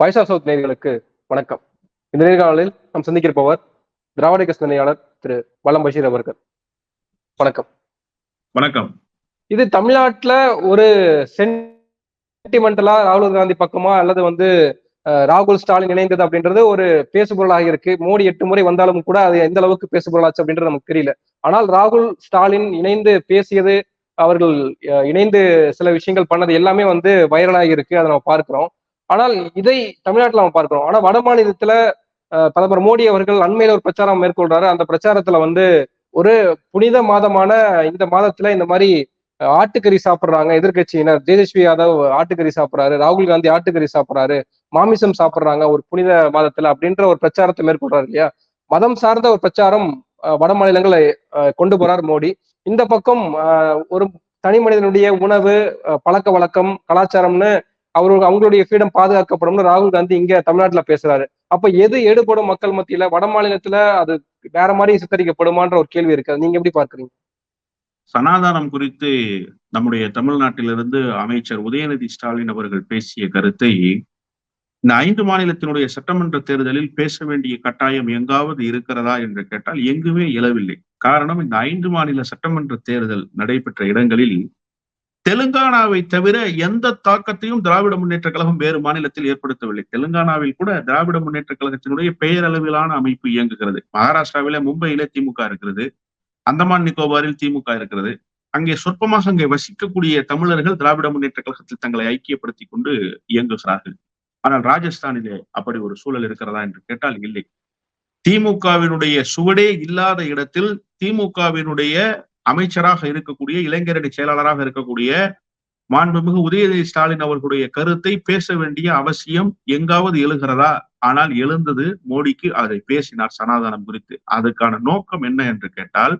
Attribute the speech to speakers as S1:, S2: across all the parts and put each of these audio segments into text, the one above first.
S1: Of south நேயர்களுக்கு வணக்கம். இந்த நேர்காணலில் நாம் சந்திக்கிருப்பவர் திராவிட கட்சி சிந்தனையாளர் திரு வலம் பஷீர் அவர்கள். வணக்கம்.
S2: வணக்கம்.
S1: இது தமிழ்நாட்டுல ஒரு சென்டிமெண்டலா ராகுல் காந்தி பக்கமா அல்லது வந்து ராகுல் ஸ்டாலின் இணைந்தது அப்படின்றது ஒரு பேசுபொருளாக இருக்கு. மோடி எட்டு முறை வந்தாலும் கூட அது எந்த அளவுக்கு பேசுபொருளாச்சு அப்படின்றது நமக்கு தெரியல. ஆனால் ராகுல் ஸ்டாலின் இணைந்து பேசியது அவர்கள் இணைந்து சில விஷயங்கள் பண்ணது எல்லாமே வந்து வைரலாகி இருக்கு. அதை நம்ம பார்க்கிறோம். ஆனால் இதை தமிழ்நாட்டில் நம்ம பார்க்கிறோம். ஆனா வட மாநிலத்துல பிரதமர் மோடி அவர்கள் அண்மையில ஒரு பிரச்சாரம் மேற்கொள்றாரு. அந்த பிரச்சாரத்துல வந்து ஒரு புனித மாதமான இந்த மாதத்துல இந்த மாதிரி ஆட்டுக்கறி சாப்பிடுறாங்க. எதிர்க்கட்சியினர். தேஜஸ்வி யாதவ் ஆட்டுக்கறி சாப்பிடுறாரு. ராகுல் காந்தி ஆட்டுக்கறி சாப்பிடுறாரு. மாமிசம் சாப்பிடுறாங்க ஒரு புனித மாதத்துல அப்படின்ற ஒரு பிரச்சாரத்தை மேற்கொள்றாரு இல்லையா? மதம் சார்ந்த ஒரு பிரச்சாரம் வட மாநிலங்களை கொண்டு போறார் மோடி. இந்த பக்கம் ஒரு தனி மனிதனுடைய உணவு பழக்க வழக்கம் கலாச்சாரம்னு அவரு அவங்களுடைய ஃப்ரீடம் பாதுகாக்கப்படும்னு ராகுல் காந்தி இங்க தமிழ்நாட்டுல பேசுறாரு. அப்ப எது எடுபடும் மக்கள் மத்தியில? வட மாநிலத்துல அது வேற மாதிரி சித்தரிக்கப்படுமான்ற ஒரு கேள்வி இருக்கு. நீங்க எப்படி பாக்குறீங்க
S2: சனாதானம் குறித்து நம்முடைய தமிழ்நாட்டிலிருந்து அமைச்சர் உதயநிதி ஸ்டாலின் அவர்கள் பேசிய கருத்தை இந்த ஐந்து மாநிலத்தினுடைய சட்டமன்ற தேர்தலில் பேச வேண்டிய கட்டாயம் எங்காவது இருக்கிறதா என்று கேட்டால் எங்குமே இயலவில்லை காரணம் இந்த ஐந்து மாநில சட்டமன்ற தேர்தல் நடைபெற்ற இடங்களில் தெலுங்கானாவை தவிர எந்த தாக்கத்தையும் திராவிட முன்னேற்ற கழகம் வேறு மாநிலத்தில் ஏற்படுத்தவில்லை. தெலுங்கானாவில் கூட திராவிட முன்னேற்ற கழகத்தினுடைய பெயரளவிலான அமைப்பு இயங்குகிறது. மகாராஷ்டிராவில மும்பையில திமுக இருக்கிறது. அந்தமான் நிக்கோபாரில் திமுக இருக்கிறது. அங்கே சொற்பமாக அங்கே வசிக்கக்கூடிய தமிழர்கள் திராவிட முன்னேற்ற கழகத்தில் தங்களை ஐக்கியப்படுத்திக் கொண்டு இயங்குகிறார்கள். ஆனால் ராஜஸ்தானிலே அப்படி ஒரு சூழல் இருக்கிறதா என்று கேட்டால் இல்லை. திமுகவினுடைய சுவடே இல்லாத இடத்தில் திமுகவினுடைய அமைச்சராக இருக்கக்கூடிய இளைஞரணி செயலாளராக இருக்கக்கூடிய மாண்புமிகு உதயநிதி ஸ்டாலின் அவர்களுடைய கருத்தை பேச வேண்டிய அவசியம் எங்காவது எழுகிறதா? ஆனால் எழுந்தது மோடிக்கு அதை பேசினார் சனாதனம் குறித்து. அதுக்கான நோக்கம் என்ன என்று கேட்டால்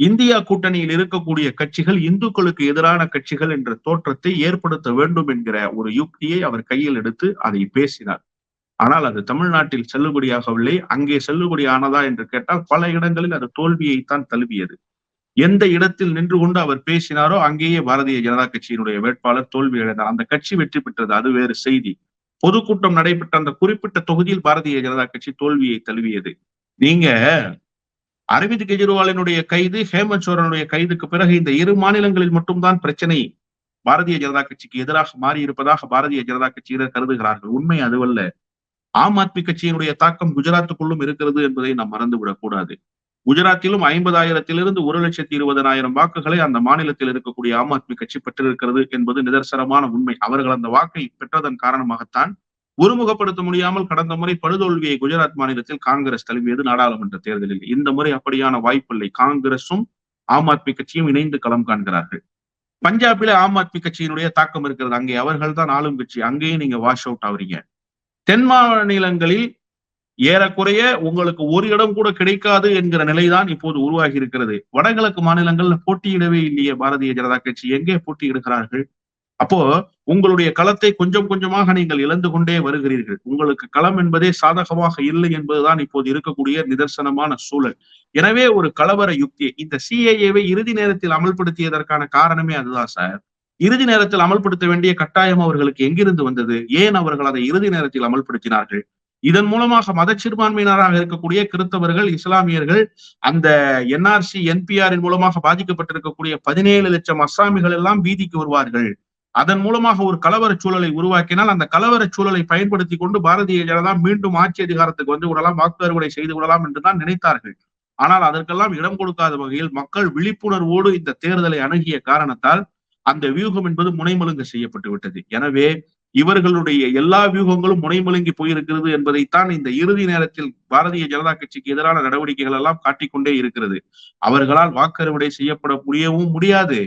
S2: இந்தியா கூட்டணியில் இருக்கக்கூடிய கட்சிகள் இந்துக்களுக்கு எதிரான கட்சிகள் என்ற தோற்றத்தை ஏற்படுத்த வேண்டும் என்கிற ஒரு யுக்தியை அவர் கையில் எடுத்து அதை பேசினார். ஆனால் அது தமிழ்நாட்டில் செல்லுபடியாகவில்லை அங்கே செல்லுபடியானதா என்று கேட்டால் பல இடங்களில் அது தோல்வியைத்தான் தழுவியது. எந்த இடத்தில் நின்று கொண்டு அவர் பேசினாரோ அங்கேயே பாரதிய ஜனதா கட்சியினுடைய வேட்பாளர் தோல்வி அடைந்தார் அந்த கட்சி வெற்றி பெற்றது. அது வேறு செய்தி. பொதுக்கூட்டம் நடைபெற்ற அந்த குறிப்பிட்ட தொகுதியில் பாரதிய ஜனதா கட்சி தோல்வியை தழுவியது. நீங்க அரவிந்த் கெஜ்ரிவாலினுடைய கைது ஹேமந்த் சோரனுடைய கைதுக்கு பிறகு இந்த இரு மாநிலங்களில் மட்டும்தான் பிரச்சனை பாரதிய ஜனதா கட்சிக்கு எதிராக மாறி இருப்பதாக பாரதிய ஜனதா கட்சியினர் கருதுகிறார்கள். உண்மை அதுவல்ல. ஆம் ஆத்மி கட்சியினுடைய தாக்கம் குஜராத்துக்குள்ளும் இருக்கிறது என்பதை நாம் மறந்துவிடக் கூடாது குஜராத்திலும் ஐம்பதாயிரத்திலிருந்து ஒரு லட்சத்தி இருபதனாயிரம் வாக்குகளை அந்த மாநிலத்தில் இருக்கக்கூடிய ஆம் ஆத்மி கட்சி பெற்றிருக்கிறது என்பது நிதர்சனமான உண்மை. அவர்கள் அந்த வாக்கை பெற்றதன் காரணமாகத்தான் ஒருமுகப்படுத்த முடியாமல் கடந்த முறை படுதோல்வியை குஜராத் மாநிலத்தில் காங்கிரஸ் தழுவியது நாடாளுமன்ற தேர்தலில். இந்த முறை அப்படியான வாய்ப்பில்லை. காங்கிரசும் ஆம் ஆத்மி கட்சியும் இணைந்து களம் காண்கிறார்கள். பஞ்சாபில ஆம் ஆத்மி கட்சியினுடைய தாக்கம் இருக்கிறது. அங்கே அவர்கள் தான் ஆளும் கட்சி. அங்கேயும் நீங்க வாஷ் அவுட் ஆவறீங்க தென் மாநிலங்களில் ஏறக்குறைய உங்களுக்கு ஒரு இடம் கூட கிடைக்காது என்கிற நிலைதான் இப்போது உருவாகி இருக்கிறது வடகிழக்கு மாநிலங்கள் போட்டியிடவே இல்லையே பாரதிய ஜனதா கட்சி. எங்கே போட்டியிடுகிறார்கள்? அப்போ உங்களுடைய களத்தை கொஞ்சம் கொஞ்சமாக நீங்கள் இழந்து கொண்டே வருகிறீர்கள். உங்களுக்கு களம் என்பதே சாதகமாக இல்லை என்பதுதான் இப்போது இருக்கக்கூடிய நிதர்சனமான சூழல். எனவே ஒரு கலவர யுக்தி இந்த சிஏஏவை இறுதி நேரத்தில் அமல்படுத்தியதற்கான காரணமே அதுதான் சார். இறுதி நேரத்தில் அமல்படுத்த வேண்டிய கட்டாயம் அவர்களுக்கு எங்கிருந்து வந்தது? ஏன் அவர்கள் அதை இறுதி நேரத்தில் அமல்படுத்தினார்கள்? இதன் மூலமாக மத சிறுபான்மையினராக இருக்கக்கூடிய கிறிஸ்தவர்கள் இஸ்லாமியர்கள் அந்த என்ஆர்சி என்பிஆரின் மூலமாக பாதிக்கப்பட்டிருக்கக்கூடிய பதினேழு லட்சம் அஸ்ஸாமிகள் எல்லாம் வீதிக்கு வருவார்கள். அதன் மூலமாக ஒரு கலவர சூழலை உருவாக்கினால் அந்த கலவர சூழலை பயன்படுத்தி கொண்டு பாரதிய ஜனதா மீண்டும் ஆட்சி அதிகாரத்துக்கு வந்து விடலாம் வாக்கு அறுவடை செய்து விடலாம் என்றுதான் நினைத்தார்கள். ஆனால் அதற்கெல்லாம் இடம் கொடுக்காத வகையில் மக்கள் விழிப்புணர்வோடு இந்த தேர்தலை அணுகிய காரணத்தால் அந்த வியூகம் என்பது முனைமலுங்க செய்யப்பட்டு விட்டது. எனவே இவர்களுடைய எல்லா வியூகங்களும் முனைமலுங்கி போயிருக்கிறது என்பதைத்தான் இந்த இறுதி நேரத்தில் பாரதிய ஜனதா கட்சிக்கு எதிரான நடவடிக்கைகள் எல்லாம் காட்டிக்கொண்டே இருக்கிறது. அவர்களால் வாக்கறுவடை செய்யப்பட முடியவும் முடியாது.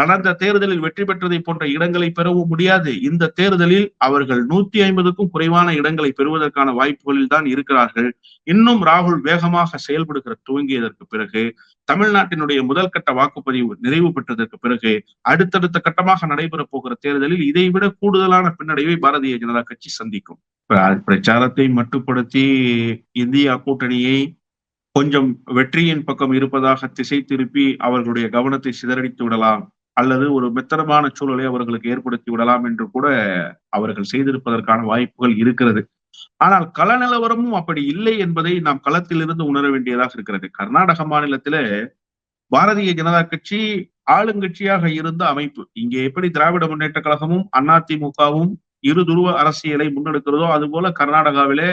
S2: கடந்த தேர்தலில் வெற்றி பெற்றதை போன்ற இடங்களை பெறவும் முடியாது. இந்த தேர்தலில் அவர்கள் நூத்தி ஐம்பதுக்கும் குறைவான இடங்களை பெறுவதற்கான வாய்ப்புகளில் தான் இருக்கிறார்கள். இன்னும் ராகுல் வேகமாக செயல்படுகிற துவங்கியதற்கு பிறகு தமிழ்நாட்டினுடைய முதல் கட்ட வாக்குப்பதிவு நிறைவு பெற்றதற்கு பிறகு அடுத்தடுத்த கட்டமாக நடைபெறப் போகிற தேர்தலில் இதைவிட கூடுதலான பின்னடைவை பாரதிய ஜனதா கட்சி சந்திக்கும். பிரச்சாரத்தை மட்டுப்படுத்தி இந்தியா கூட்டணியை கொஞ்சம் வெற்றியின் பக்கம் இருப்பதாக திசை திருப்பி அவர்களுடைய கவனத்தை சிதறடித்து விடலாம். அல்லது ஒரு மெத்தனமான சூழலை அவர்களுக்கு ஏற்படுத்தி விடலாம் என்று கூட அவர்கள் செய்திருப்பதற்கான வாய்ப்புகள் இருக்கிறது. ஆனால் கள நிலவரமும் அப்படி இல்லை என்பதை நாம் களத்திலிருந்து உணர வேண்டியதாக இருக்கிறது. கர்நாடக மாநிலத்தில பாரதிய ஜனதா கட்சி ஆளுங்கட்சியாக இருந்த அமைப்பு. இங்கே எப்படி திராவிட முன்னேற்ற கழகமும் அதிமுகவும் இரு துருவ அரசியலை முன்னெடுக்கிறதோ அதுபோல கர்நாடகாவிலே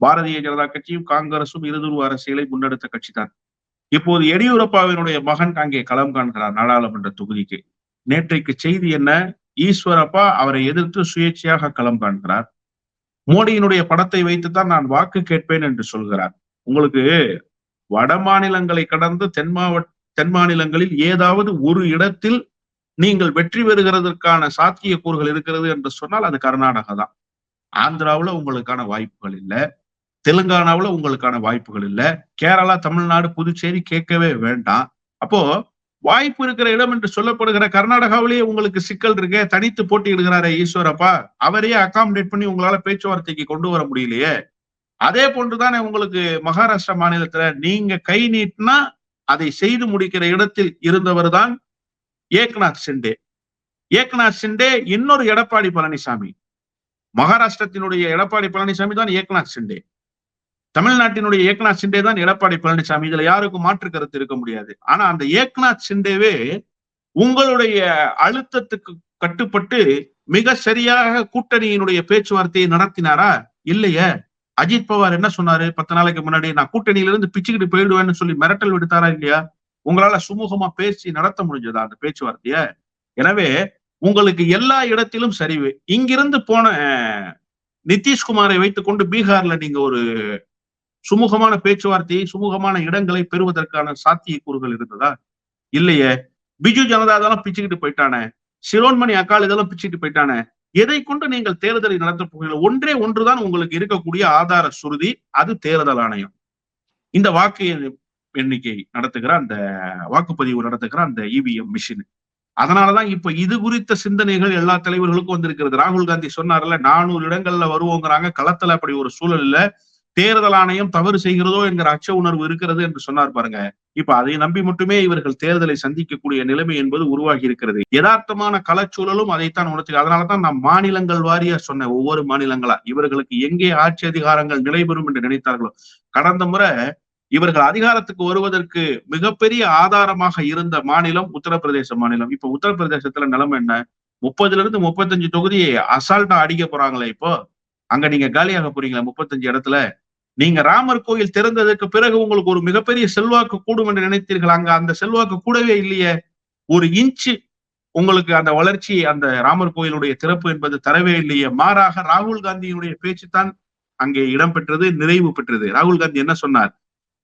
S2: பாரதிய ஜனதா கட்சியும் காங்கிரசும் இருதுருவ அரசியலை முன்னெடுத்த கட்சி தான் இப்போது எடியூரப்பாவினுடைய மகன் அங்கே களம் காண்கிறார் நாடாளுமன்ற தொகுதிக்கு. நேற்றைக்கு செய்தி என்ன? ஈஸ்வரப்பா அவரை எதிர்த்து சுயேட்சையாக களம் காண்கிறார். மோடியினுடைய படத்தை வைத்துத்தான் நான் வாக்கு கேட்பேன் என்று சொல்கிறார். உங்களுக்கு வட மாநிலங்களை கடந்து தென் மாவட்ட தென் மாநிலங்களில் ஏதாவது ஒரு இடத்தில் நீங்கள் வெற்றி பெறுகிறதற்கான சாத்தியக்கூறுகள் இருக்கிறது என்று சொன்னால் அது கர்நாடகா தான். ஆந்திராவுல உங்களுக்கான வாய்ப்புகள் இல்லை. தெலுங்கானாவுல உங்களுக்கான வாய்ப்புகள் இல்லை. கேரளா தமிழ்நாடு புதுச்சேரி கேட்கவே வேண்டாம். அப்போ வாய்ப்பு இருக்கிற இடம் என்று சொல்லப்படுகிற கர்நாடகாவிலேயே உங்களுக்கு சிக்கல் இருக்கே தனித்து போட்டியிடுகிறாரே ஈஸ்வரப்பா. அவரையே அகாமடேட் பண்ணி உங்களால பேச்சுவார்த்தைக்கு கொண்டு வர முடியலையே. அதே போன்றுதானே உங்களுக்கு மகாராஷ்டிரா மாநிலத்துல நீங்க கை நீட்டினா அதை செய்து முடிக்கிற இடத்தில் இருந்தவர் தான் ஏக்நாத் சிண்டே. ஏக்நாத் சிண்டே இன்னொரு எடப்பாடி பழனிசாமி. மகாராஷ்டிரத்தினுடைய எடப்பாடி பழனிசாமி தான் ஏக்நாத் சிண்டே. தமிழ்நாட்டினுடைய ஏக்நாத் சிண்டே தான் எடப்பாடி பழனிசாமி. இதுல யாருக்கும் மாற்று கருத்து இருக்க முடியாது. ஆனா அந்த ஏக்நாத் சிண்டேவே உங்களுடைய அழுத்தத்துக்கு கட்டுப்பட்டு மிக சரியாக கூட்டணியினுடைய பேச்சுவார்த்தையை நடத்தினாரா? இல்லையே. அஜித் பவார் என்ன சொன்னாரு? பத்து நாளைக்கு முன்னாடி நான் கூட்டணியில இருந்து பிச்சுக்கிட்டு போயிடுவேன்னு சொல்லி மிரட்டல் விடுத்தாரா இல்லையா? உங்களால சுமூகமா பேசி நடத்த முடிஞ்சதா அந்த பேச்சுவார்த்தைய? எனவே உங்களுக்கு எல்லா இடத்திலும் சரிவு. இங்கிருந்து போன நிதிஷ்குமாரை வைத்துக்கொண்டு பீகார்ல நீங்க ஒரு சுமூகமான பேச்சுவார்த்தையை சுமூகமான இடங்களை பெறுவதற்கான சாத்தியக்கூறுகள் இருந்ததா? இல்லையே. பிஜு ஜனதா இதெல்லாம் பிச்சுக்கிட்டு போயிட்டானே. சிரோன்மணி அக்கால் இதெல்லாம் பிச்சுக்கிட்டு போயிட்டானே. எதை கொண்டு நீங்கள் தேர்தலை நடத்த போகிறீர்கள்? ஒன்றே ஒன்றுதான் உங்களுக்கு இருக்கக்கூடிய ஆதார சுருதி அது தேர்தல் ஆணையம். இந்த வாக்கு எண்ணிக்கை நடத்துகிற அந்த வாக்குப்பதிவு நடத்துகிற அந்த இவிஎம் மிஷின். அதனாலதான் இப்ப இது குறித்த சிந்தனைகள் எல்லா தலைவர்களுக்கும் வந்திருக்கிறது. ராகுல் காந்தி சொன்னார்ல நானூறு இடங்கள்ல வருவோங்கிறாங்க. களத்துல அப்படி ஒரு சூழல் தேர்தல் ஆணையம் தவறு செய்கிறதோ என்கிற அச்ச உணர்வு இருக்கிறது என்று சொன்னார் பாருங்க. இப்ப அதை நம்பி மட்டுமே இவர்கள் தேர்தலை சந்திக்கக்கூடிய நிலைமை என்பது உருவாகி இருக்கிறது. யதார்த்தமான களச்சூழலும் அதைத்தான் உணர்த்தி அதனாலதான் நான் மாநிலங்கள் வாரியா சொன்னேன் ஒவ்வொரு மாநிலங்களா இவர்களுக்கு எங்கே ஆட்சி அதிகாரங்கள் நிலைபெறும் என்று நினைத்தார்களோ கடந்த முறை இவர்கள் அதிகாரத்துக்கு வருவதற்கு மிகப்பெரிய ஆதாரமாக இருந்த மாநிலம் உத்தரப்பிரதேச மாநிலம். இப்ப உத்தரப்பிரதேசத்துல நிலைமை என்ன? முப்பதுல இருந்து முப்பத்தஞ்சு தொகுதியை அசால்ட்டா அடிக்க போறாங்களே இப்போ. அங்க நீங்க காலியாக போறீங்களா முப்பத்தஞ்சு இடத்துல. நீங்க ராமர் கோயில் திறந்ததற்கு பிறகு உங்களுக்கு ஒரு மிகப்பெரிய செல்வாக்கு கூடும் என்று நினைத்தீர்கள். அங்க அந்த செல்வாக்கு கூடவே இல்லையே. ஒரு இன்ச்சு உங்களுக்கு அந்த வளர்ச்சி அந்த ராமர் கோயிலுடைய திறப்பு என்பது தரவே இல்லையே. மாறாக ராகுல் காந்தியினுடைய பேச்சு தான் அங்கே இடம்பெற்றது நிறைவு பெற்றது. ராகுல் காந்தி என்ன சொன்னார்?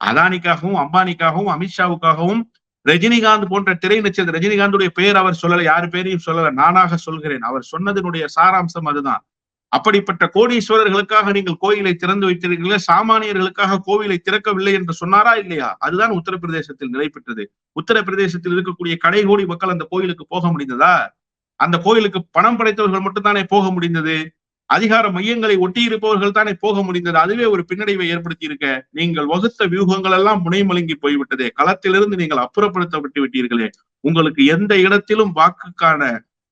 S2: அதானிக்காகவும் அம்பானிக்காகவும் அமித்ஷாவுக்காகவும் ரஜினிகாந்த் போன்ற திரை நட்சத்திர ரஜினிகாந்துடைய பெயர் அவர் சொல்லல யாரு பேரையும் சொல்லல. நானாக சொல்கிறேன். அவர் சொன்னதனுடைய சாராம்சம் அதுதான். அப்படிப்பட்ட கோடீஸ்வரர்களுக்காக நீங்கள் கோயிலை திறந்து வைத்திருக்கிறீர்களே சாமானியர்களுக்காக கோவிலை திறக்கவில்லை என்று சொன்னாரா இல்லையா? அதுதான் உத்தரப்பிரதேசத்தில் நிலை பெற்றது. உத்தரப்பிரதேசத்தில் இருக்கக்கூடிய கடை கோடி மக்கள் அந்த கோயிலுக்கு போக முடிந்ததா? அந்த கோயிலுக்கு பணம் படைத்தவர்கள் மட்டும்தானே போக முடிந்தது? அதிகார மையங்களை ஒட்டியிருப்பவர்கள் தானே போக முடிந்தது? அதுவே ஒரு பின்னடைவை ஏற்படுத்தி இருக்க நீங்கள் வகுத்த வியூகங்கள் எல்லாம் முனைமலுங்கி போய்விட்டதே. களத்திலிருந்து நீங்கள் அப்புறப்படுத்தப்பட்டு விட்டீர்களே. உங்களுக்கு எந்த இடத்திலும் வாக்குக்கான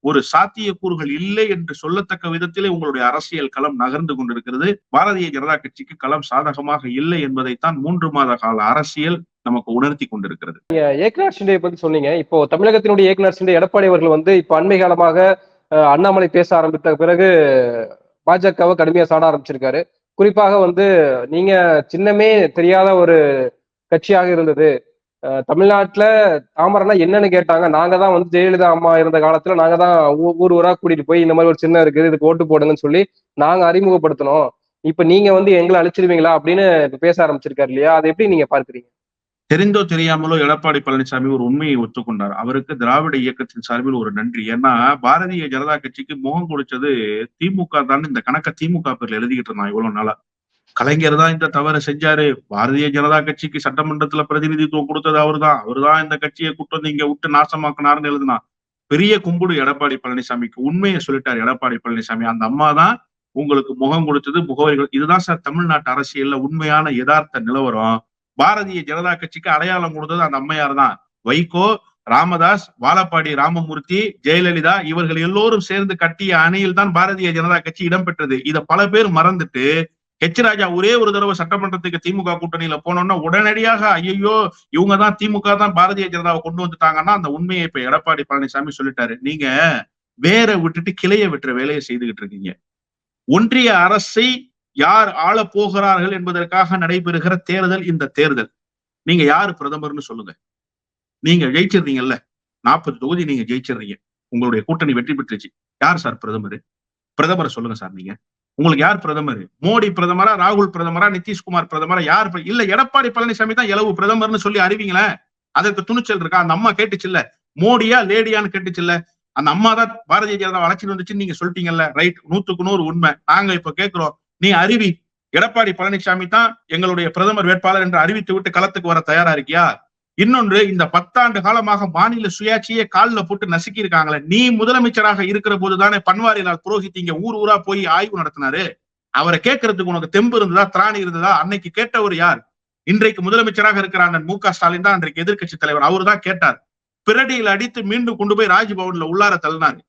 S2: ஒரு சாத்தியக்கூறுகள் இல்லை என்று சொல்லத்தக்க விதத்திலே உங்களுடைய அரசியல் களம் நகர்ந்து கொண்டிருக்கிறது. பாரதிய ஜனதா கட்சிக்கு களம் சாதகமாக இல்லை என்பதைத்தான் மூன்று மாத கால அரசியல் நமக்கு உணர்த்தி கொண்டிருக்கிறது.
S1: ஏக்நாத் சிண்டே பத்தி சொன்னீங்க. இப்போ தமிழகத்தினுடைய ஏக்நாத் சிண்டே எடப்பாடி அவர்கள் வந்து இப்போ அண்மை காலமாக அண்ணாமலை பேச ஆரம்பித்த பிறகு பாஜகவை கடுமையா சாட ஆரம்பிச்சிருக்காரு. குறிப்பாக வந்து நீங்க சின்னமே தெரியாத ஒரு கட்சியாக இருந்தது. தமிழ்நாட்டுல தாமரைனா என்னன்னு கேட்டாங்க. நாங்க தான் வந்து ஜெயலலிதா அம்மா இருந்த காலத்துல நாங்க தான் ஊர் ஊரா கூட்டிட்டு போய் இந்த மாதிரி ஒரு சின்ன இருக்குது இதுக்கு ஓட்டு போடுங்கன்னு சொல்லி நாங்க அறிமுகப்படுத்தணும் இப்ப நீங்க வந்து எங்களை அழிச்சிருவீங்களா அப்படின்னு பேச ஆரம்பிச்சிருக்காரு இல்லையா? அதை எப்படி நீங்க பார்க்குறீங்க?
S2: தெரிந்தோ தெரியாமலோ எடப்பாடி பழனிசாமி ஒரு உண்மையை ஒத்துக்கொண்டார். அவருக்கு திராவிட இயக்கத்தின் சார்பில் ஒரு நன்றி. ஏன்னா பாரதிய ஜனதா கட்சிக்கு முகம் கொடுத்தது திமுக தான். இந்த கணக்க திமுக பேர்ல எழுதிக்கிட்டு இருந்தான் இவ்வளவு நாளா. கலைஞர் தான் இந்த தவறை செஞ்சாரு. பாரதிய ஜனதா கட்சிக்கு சட்டமன்றத்துல பிரதிநிதித்துவம் கொடுத்தது அவர் தான் அவர் தான் இந்த கட்சியை கூட்டு வந்து இங்க விட்டு நாசமாக்குனாருன்னு எழுதுனா. பெரிய கும்பிடு எடப்பாடி பழனிசாமிக்கு. உண்மையை சொல்லிட்டார் எடப்பாடி பழனிசாமி. அந்த அம்மா தான் உங்களுக்கு முகம் கொடுத்தது முகவரிகள். இதுதான் சார் தமிழ்நாட்டு அரசியல்ல உண்மையான யதார்த்த நிலவரம். பாரதிய ஜனதா கட்சிக்கு அடையாளம் கொடுத்தது அந்த அம்மையார் தான். வைகோ ராமதாஸ் வாழப்பாடி ராமமூர்த்தி ஜெயலலிதா இவர்கள் எல்லோரும் சேர்ந்து கட்டிய அணியில் தான் பாரதிய ஜனதா கட்சி இடம்பெற்றது இதை பல பேர் மறந்துட்டு ஹெச் ராஜா ஒரே ஒரு தடவை சட்டமன்றத்துக்கு திமுக கூட்டணியில போனோம்னா உடனடியாக ஐயோ இவங்க தான் திமுக தான் பாரதிய ஜனதாவை கொண்டு வந்துட்டாங்கன்னா அந்த உண்மையை இப்ப எடப்பாடி பழனிசாமி சொல்லிட்டாரு. நீங்க வேற விட்டுட்டு கிளைய விட்டுற வேலையை செய்துகிட்டு இருக்கீங்க. ஒன்றிய அரசை யார் ஆள போகிறார்கள் என்பதற்காக நடைபெறுகிற தேர்தல் இந்த தேர்தல். நீங்க யாரு பிரதமர்னு சொல்லுங்க. நீங்க ஜெயிச்சிருந்தீங்கல்ல நாற்பது தொகுதி நீங்க ஜெயிச்சிருந்தீங்க உங்களுடைய கூட்டணி வெற்றி பெற்றுச்சு. யார் சார் பிரதமர்? பிரதமரை சொல்லுங்க சார் நீங்க. உங்களுக்கு யார் பிரதமர்? மோடி பிரதமரா ராகுல் பிரதமரா நிதிஷ்குமார் பிரதமரா யார் இல்ல எடப்பாடி பழனிசாமி தான் இளவு பிரதமர்னு சொல்லி அறிவிங்களேன் அதற்கு துணிச்சல் இருக்கா? அந்த அம்மா கேட்டுச்சுல்ல. மோடியா லேடியான்னு கேட்டுச்சுல்ல. அந்த அம்மா தான் பாரதிய ஜனதா வளர்ச்சின்னு வந்துச்சுன்னு நீங்க சொல்லிட்டீங்கல்ல. ரைட் நூத்துக்கு நூறு உண்மை. நாங்க இப்ப கேட்கிறோம் நீ அறிவி. எடப்பாடி பழனிசாமி தான் எங்களுடைய பிரதமர் வேட்பாளர் என்று அறிவித்து விட்டு களத்துக்கு வர தயாரா இருக்கியா? இன்னொன்று இந்த பத்தாண்டு காலமாக மாநில சுயாட்சியே காலில் போட்டு நசுக்கி இருக்காங்களே நீ முதலமைச்சராக இருக்கிற போதுதானே பன்வாரிலால் புரோஹித் இங்க ஊர் ஊரா போய் ஆய்வு நடத்தினாரு. அவரை கேட்கறதுக்கு உனக்கு தெம்பு இருந்ததா திராணி இருந்ததா? அன்னைக்கு கேட்டவர் யார்? இன்றைக்கு முதலமைச்சராக இருக்கிற அண்ணன் மு க ஸ்டாலின் தான் அன்றைக்கு எதிர்க்கட்சி தலைவர். அவர் தான் கேட்டார். பிரடியில் அடித்து மீண்டும் கொண்டு போய் ராஜ்பவன்ல உள்ளார தள்ளினாரு.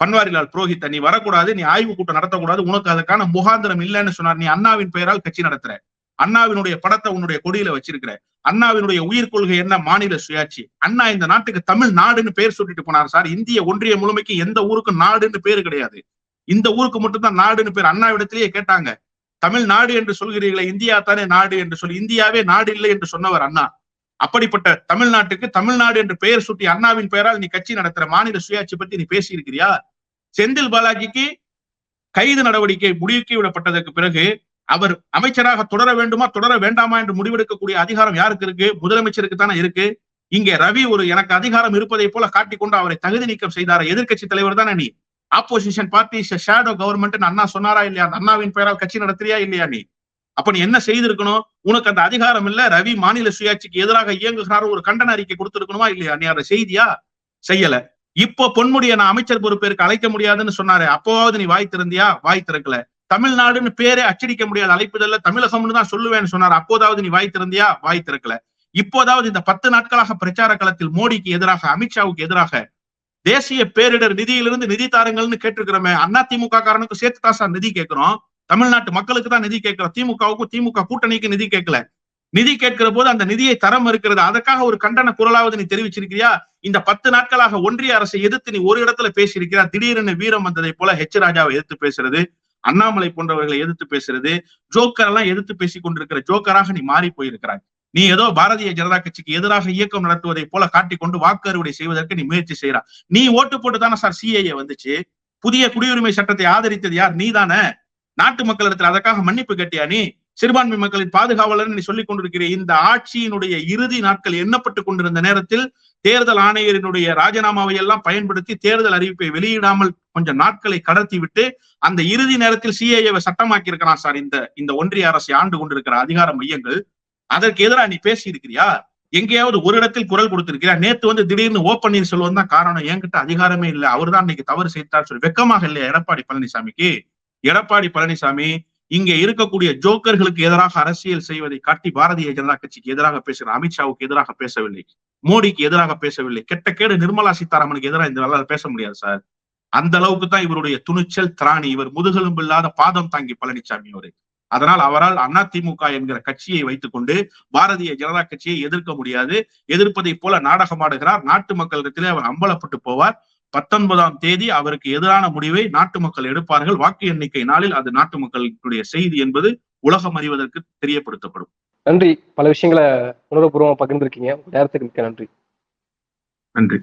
S2: பன்வாரிலால் புரோஹித் நீ வரக்கூடாது நீ ஆய்வு கூட்டம் நடத்தக்கூடாது உனக்கு அதற்கான முகாந்திரம் இல்லைன்னு சொன்னார். நீ அண்ணாவின் பெயரால் கட்சி நடத்துற. அண்ணாவினுடைய படத்தை உன்னுடைய கொடியில வச்சிருக்கிற. அண்ணாவினுடைய உயிர் கொள்கை என்ன? மாநில சுயாட்சி. அண்ணா இந்த நாட்டுக்கு தமிழ் நாடுன்னு பேர் சொல்லிட்டு போனார் சார். இந்திய ஒன்றிய முழுமைக்கு எந்த ஊருக்கும் நாடுன்னு பேர் கிடையாது. இந்த ஊருக்கு மட்டும்தான் நாடுன்னு பேர் அண்ணாவிடத்திலேயே கேட்டாங்க. தமிழ் நாடு என்று சொல்கிறீர்களே இந்தியா தானே நாடு என்று சொல்லி இந்தியாவே நாடு இல்லை என்று சொன்னவர் அண்ணா. அப்படிப்பட்ட தமிழ்நாட்டுக்கு தமிழ்நாடு என்று பெயர் சுட்டி அண்ணாவின் பெயரால் நீ கட்சி நடத்துற மாநில சுயாட்சி பத்தி நீ பேசியிருக்கிறியா? செந்தில் பாலாஜிக்கு கைது நடவடிக்கை முடுக்கி விடப்பட்டதற்கு பிறகு அவர் அமைச்சராக தொடர வேண்டுமா தொடர வேண்டாமா என்று முடிவெடுக்கக்கூடிய அதிகாரம் யாருக்கு இருக்கு? முதலமைச்சருக்கு தானே இருக்கு. இங்கே ரவி ஒரு எனக்கு அதிகாரம் இருப்பதை போல காட்டிக்கொண்டு அவரை தகுதி நீக்கம் செய்தார. எதிர்க்கட்சி தலைவர் தானே நீ? ஆப்போசிஷன் பார்ட்டி ஷேடோ கவர்மெண்ட் அண்ணா சொன்னாரா இல்லையா? அந்த அண்ணாவின் பெயரால் கட்சி நடத்துறியா இல்லையா நீ? அப்ப நீ என்ன செய்திருக்கணும்? உனக்கு அந்த அதிகாரம் இல்ல. ரவி மாநில சுயாட்சிக்கு எதிராக இயங்குகிறார் ஒரு கண்டன அறிக்கை கொடுத்திருக்கணுமா இல்லையா நீ? அதை செய்தியா? செய்யல. இப்போ பொன்முடிய நான் அமைச்சர் பொறுப்பேற்கு அழைக்க முடியாதுன்னு சொன்னாரு. அப்போவாவது நீ வாய் திறந்தியா? வாய் திறக்கல. தமிழ்நாடுன்னு பேரே அச்சடிக்க முடியாத. அழைப்புதல்ல தமிழகம்னு தான் சொல்லுவேன்னு சொன்னார். அப்போதாவது நீ வாய் திறந்தியா? வாய் திறக்கல. இப்போதாவது இந்த பத்து நாட்களாக பிரச்சார களத்தில் மோடிக்கு எதிராக அமித்ஷாவுக்கு எதிராக தேசிய பேரிடர் நிதியிலிருந்து நிதி தாருங்கள்னு கேட்டிருக்கிறோமே. அண்ணா திமுக காரனுக்கு சேர்த்து தான் சார் நிதி கேட்கிறோம். தமிழ்நாட்டு மக்களுக்கு தான் நிதி கேட்கிறோம். திமுகவுக்கும் திமுக கூட்டணிக்கு நிதி கேட்கல. நிதி கேட்கிற போது அந்த நிதியை தரம் இருக்கிறது அதற்காக ஒரு கண்டன குரலாவது நீ தெரிவிச்சிருக்கிறியா? இந்த பத்து நாட்களாக ஒன்றிய அரசை எதிர்த்து நீ ஒரு இடத்துல பேசியிருக்கிறா திடீரென வீரம் வந்ததை போல ஹெச் ராஜாவை எதிர்த்து பேசுறது. அண்ணாமலை போன்றவர்களை எதிர்த்து பேசுறது ஜோக்கர் எல்லாம் எதிர்த்து பேசி கொண்டிருக்கிற ஜோக்கராக நீ மாறி போயிருக்கிறாய். நீ ஏதோ பாரதிய ஜனதா கட்சிக்கு எதிராக இயக்கம் நடத்துவதை போல காட்டிக்கொண்டு வாக்கு அறுவடை செய்வதற்கு நீ முயற்சி செய்யறா நீ ஓட்டு போட்டு தானே சார் சிஏஏ வந்துச்சு. புதிய குடியுரிமை சட்டத்தை ஆதரித்தது யார்? நீ தானே நாட்டு மக்களிடத்தில் அதற்காக மன்னிப்பு கட்டியா நீ? சிறுபான்மை மக்களின் பாதுகாவலர் நீ சொல்லிக் கொண்டிருக்கிற இந்த ஆட்சியினுடைய இறுதி நாட்கள் எண்ணப்பட்டு கொண்டிருந்த நேரத்தில் தேர்தல் ஆணையரினுடைய ராஜினாமாவை எல்லாம் பயன்படுத்தி தேர்தல் அறிவிப்பை வெளியிடாமல் கொஞ்சம் நாட்களை கடத்தி விட்டு அந்த இறுதி நேரத்தில் சிஏஏவை சட்டமாக்கி இருக்கிறான் சார் இந்த இந்த ஒன்றிய அரசை ஆண்டு கொண்டிருக்கிற அதிகார மையங்கள். அதற்கு எதிராக நீ பேசி இருக்கிறியா எங்கேயாவது ஒரு இடத்தில் குரல் கொடுத்திருக்கிறா நேத்து வந்து திடீர்னு ஓ பன்னீர்செல்வம் தான் காரணம். என்கிட்ட அதிகாரமே இல்லை. அவர் தான் இன்னைக்கு தவறு செய்தார் சொல்லி. வெக்கமாக இல்லையா எடப்பாடி பழனிசாமிக்கு? எடப்பாடி பழனிசாமி இங்கே இருக்கக்கூடிய ஜோக்கர்களுக்கு எதிராக அரசியல் செய்வதை காட்டி பாரதிய ஜனதா கட்சிக்கு எதிராக பேசுகிற அமித்ஷாவுக்கு எதிராக பேசவில்லை. மோடிக்கு எதிராக பேசவில்லை. கெட்ட கேடு நிர்மலா சீதாராமனுக்கு எதிராக இந்த வேலை பேச முடியாது சார். அந்த அளவுக்கு தான் இவருடைய துணிச்சல் திராணி இவர் முதுகெலும்பு இல்லாத பாதம் தாங்கி பழனிசாமி அவரு. அதனால் அவரால் அதிமுக என்கிற கட்சியை வைத்துக் கொண்டு பாரதிய ஜனதா கட்சியை எதிர்க்க முடியாது. எதிர்ப்பதை போல நாடகமாடுகிறார் நாட்டு மக்களிடத்திலே அவர் அம்பலப்பட்டு போவார். பத்தொன்பதாம் தேதி அவருக்கு எதிரான முடிவை நாட்டு மக்கள் எடுப்பார்கள். வாக்கு எண்ணிக்கை நாளில் அது நாட்டு மக்களுடைய செய்தி என்பது உலகம் அறிவதற்கு தெரியப்படுத்தப்படும்.
S1: நன்றி. பல விஷயங்களை உணர்வுபூர்வமா பகிர்ந்திருக்கீங்க. நேரத்துக்கு மிக்க நன்றி.
S2: நன்றி.